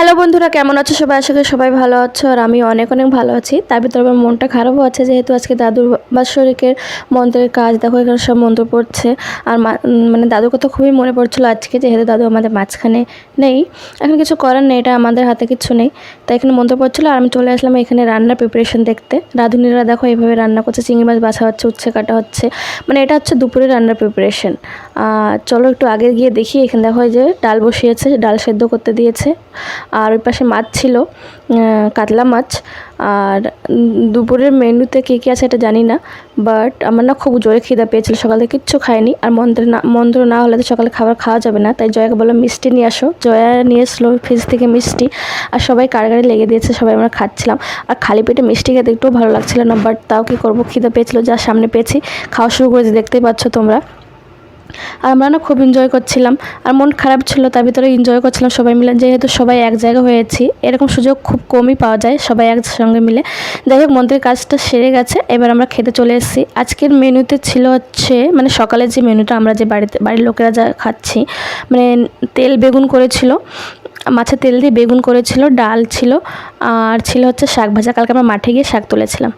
Hello. বন্ধুরা, কেমন আছো সবাই? আশা করি সবাই ভালো আছো আর আমি অনেক অনেক ভালো আছি। তার ভিতরে আমার মনটা খারাপও আছে, যেহেতু আজকে দাদুর বা বাৎসরিকের মন্ত্রের কাজ। দেখো, এখানে সব মন্ত্র পড়ছে। আর মানে দাদুর কথা খুবই মনে পড়ছিল আজকে, যেহেতু দাদু আমাদের মাঝখানে নেই। এখন কিছু করার নেই, এটা আমাদের হাতে কিছু নেই। তাই এখানে মন্ত্র পড়ছিল আর আমি চলে আসলাম এখানে রান্নার প্রিপারেশন দেখতে। রাঁধুনিরা দেখো এইভাবে রান্না করছে, চিংড়ি মাছ বাছা হচ্ছে, উচ্ছে কাটা হচ্ছে। মানে এটা হচ্ছে দুপুরে রান্নার প্রিপারেশন চলো একটু আগে গিয়ে দেখি, এখানে দেখো যে ডাল বসিয়েছে, ডাল সেদ্ধ করতে দিয়েছে। আর ওই পাশে মাছ ছিল কাতলা মাছ, আর দুপুরের মেনুতে কী কী আছে এটা জানি না বাট আমার না খুব জোরে খিদা পেয়েছিল, সকালে কিচ্ছু খাইনি, আর মন্ত্র না মন্ত্র না হলে তো সকালে খাবার খাওয়া যাবে না, তাই জয়াকে বললাম, মিষ্টি নিয়ে আসো। জয়া নিয়ে এসলো ফ্রিজ থেকে মিষ্টি, আর সবাই কারগারে লেগে দিয়েছে, সবাই আমরা খাচ্ছিলাম, আর খালি পেটে মিষ্টি খেতে একটুও ভালো লাগছিল না বাট তাও কী করব, খিদা পেয়েছিল, যা সামনে পেয়েছি, খাওয়া শুরু করেছি, দেখতেই পাচ্ছ তোমরা। আর আমরা না খুব এনজয় করছিলাম। আর মন খারাপ ছিল, তার ভিতরে এনজয় করছিলাম সবাই মিলে। যেহেতু সবাই এক জায়গা হয়েছি, এরকম সুযোগ খুব কমই পাওয়া যায় সবাই একসঙ্গে মিলে। যাই হোক, মন্দিরের কাজটা সেরে গেছে, এবার আমরা খেতে চলে এসেছি। আজকের মেনুতে ছিল হচ্ছে মানে সকালের যে মেনুটা আমরা যে বাড়িতে, বাড়ির লোকেরা যা খাচ্ছি মানে তেল বেগুন করেছিল, মাছের তেল দিয়ে বেগুন করেছিল, ডাল ছিল, আর ছিল হচ্ছে শাক ভাজা। কালকে আমরা মাঠে গিয়ে শাক তুলেছিলাম।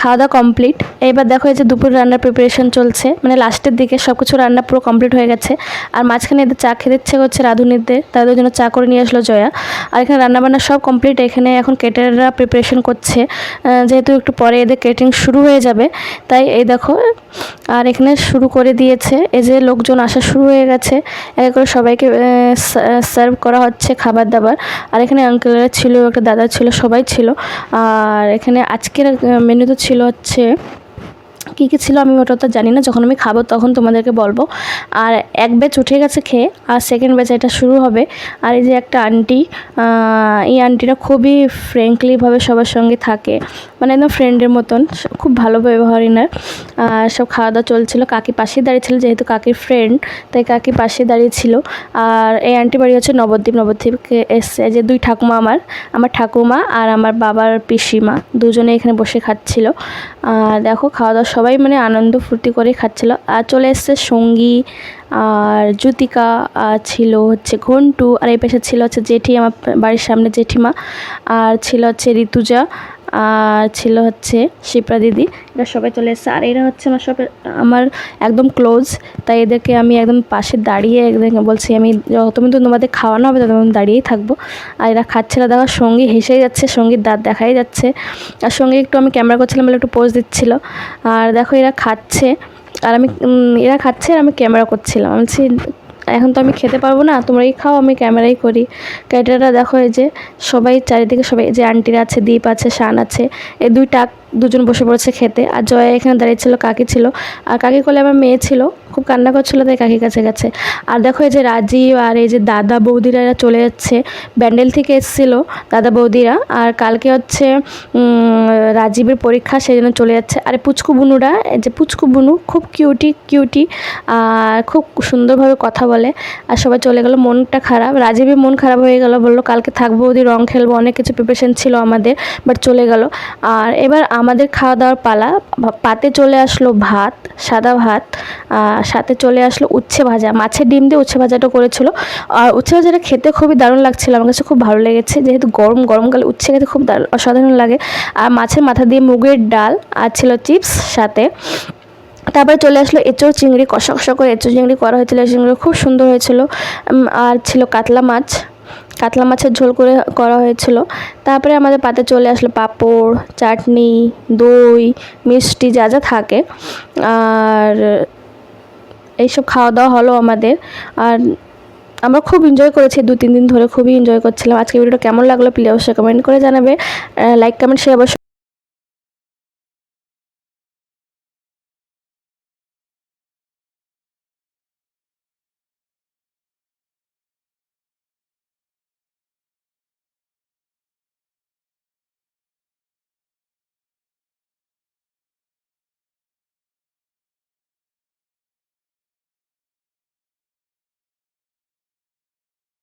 খাওয়া দাওয়া কমপ্লিট এবার দেখো এই যে দুপুর রান্নার প্রিপারেশন চলছে। মানে লাস্টের দিকে সব কিছু রান্না পুরো কমপ্লিট হয়ে গেছে। আর মাঝখানে এদের চা খেতে ইচ্ছে করছে রাঁধুনিদের। তাদের জন্য চা করে নিয়ে আসলো জয়া। আর এখানে রান্নাবান্না সব কমপ্লিট এখানে এখন কেটাররা প্রিপারেশন করছে। যেহেতু একটু পরে এদের কেটিং শুরু হয়ে যাবে। তাই এই দেখো আর এখানে শুরু করে দিয়েছে। এই যে লোকজন আসা শুরু হয়ে গেছে। এক করে সবাইকে সার্ভ করা হচ্ছে খাবার দাবার। আর এখানে আঙ্কেলরা ছিল, একটা দাদা ছিল, সবাই ছিল। আর এখানে আজকের মেনু তো ছিল হচ্ছে কী কী ছিল আমি ওটা তো জানি না। যখন আমি খাব তখন তোমাদেরকে বলব। আর এক ব্যাচ উঠে গেছে খেয়ে, আর সেকেন্ড ব্যাচ এটা শুরু হবে। আর এই যে একটা আন্টি এই আন্টিটা খুবই ফ্র্যাঙ্কলিভাবে সবার সঙ্গে থাকে। মানে একদম ফ্রেন্ডের মতন খুব ভালো ব্যবহার এনার আর সব খাওয়া দাওয়া চলছিল। কাকি পাশেই দাঁড়িয়েছিল যেহেতু কাকির ফ্রেন্ড তাই কাকি পাশে দাঁড়িয়েছিল আর এই আন্টি বাড়ি হচ্ছে নবদ্বীপ। নবদ্বীপকে এসছে যে দুই ঠাকুমা আমার আমার ঠাকুমা আর আমার বাবার পিসিমা। দুজনে এখানে বসে খাচ্ছিল। আর দেখো খাওয়া দাওয়া সবাই মানে আনন্দ ফুর্তি করে খাচ্ছিল। আর চলে এসছে সঙ্গী, আর জ্যোতিকা ছিল হচ্ছে ঘন্টু, আর এই পাশে ছিল হচ্ছে জেঠি, আমার বাড়ির সামনে জেঠিমা, আর ছিল হচ্ছে ঋতুজা। আর ছিল হচ্ছে শিপ্রা দিদি। এরা সবাই চলে এসেছে। আর এরা হচ্ছে আমার সব আমার একদম ক্লোজ তাই এদেরকে আমি একদম পাশে দাঁড়িয়ে একদম বলছি, আমি তো তোমাদের খাওয়ানো হবে ততদিন দাঁড়িয়েই থাকব। আর এরা খাচ্ছে না। দেখো, সঙ্গী হেসেই যাচ্ছে, সঙ্গীর দাঁত দেখাই যাচ্ছে। আর সঙ্গে একটু আমি ক্যামেরা করছিলাম বলে একটু পোজ দিচ্ছিল। আর দেখো, এরা খাচ্ছে। আর আমি এরা খাচ্ছে আর আমি ক্যামেরা করছিলাম। আমি এখন তো আমি খেতে পারব না, তোমরাই খাও, আমি ক্যামেরাই করি। ক্যাটারা দেখো এই যে, সবাই চারিদিকে সবাই যে আন্টিরা আছে দ্বীপ আছে, শান আছে এই দুই টাক দুজন বসে পড়েছে খেতে। আর জয়া এখানে দাঁড়িয়েছিল কাকি ছিল। আর কাকি কোলে আমার মেয়ে ছিল। খুব কান্না করছিল তাই কাকির কাছে গেছে। আর দেখো এই যে রাজীব আর এই যে দাদা বৌদিরা চলে যাচ্ছে। ব্যান্ডেল থেকে এসেছিল দাদা বৌদিরা। আর কালকে হচ্ছে রাজীবের পরীক্ষা সেই জন্য চলে যাচ্ছে। আর পুচকু বুনুরা, এই যে পুচকু বুনু, খুব কিউটি কিউটি আর খুব সুন্দরভাবে কথা বলে। আর সবাই চলে গেল, মনটা খারাপ। রাজীবের মন খারাপ হয়ে গেল, বলল, কালকে থাকব ওদের রং খেলব। অনেক কিছু প্রিপারেশন ছিল আমাদের বাট চলে গেল। আর এবার আমাদের খাওয়া দাওয়ার পালা পাতে চলে আসলো ভাত, সাদা ভাত, আর সাথে চলে আসলো উচ্ছে ভাজা। মাছের ডিম দিয়ে উচ্ছে ভাজাটা করেছিল। আর উচ্ছে ভাজাটা খেতে খুবই দারুণ লাগছিল। আমার কাছে খুব ভালো লেগেছে। যেহেতু গরম গরমকালে উচ্ছে খেতে খুব অসাধারণ লাগে। আর মাছের মাথা দিয়ে মুগের ডাল আর ছিল চিপস সাথে। তারপরে চলে আসলো এঁচোড় চিংড়ি কষা কষা করে এঁচোড় চিংড়ি করা হয়েছিল। চিংড়ি খুব সুন্দর হয়েছিল। আর ছিল কাতলা মাছ। কাতলা মাছের ঝোল করে করা হয়েছিল। তারপরে আমাদের পাতে চলে আসলো পাঁপড়, চাটনি, দই, মিষ্টি যা যা থাকে। আর এইসব খাওয়া দাওয়া হলো আমাদের। আর আমরা খুব এনজয় করেছি দু তিন দিন ধরে খুবই এনজয় করছিলাম। আজকে ভিডিওটা কেমন লাগল প্লিজ অবশ্যই কমেন্ট করে জানাবে। লাইক কমেন্ট শেয়ার অবশ্যই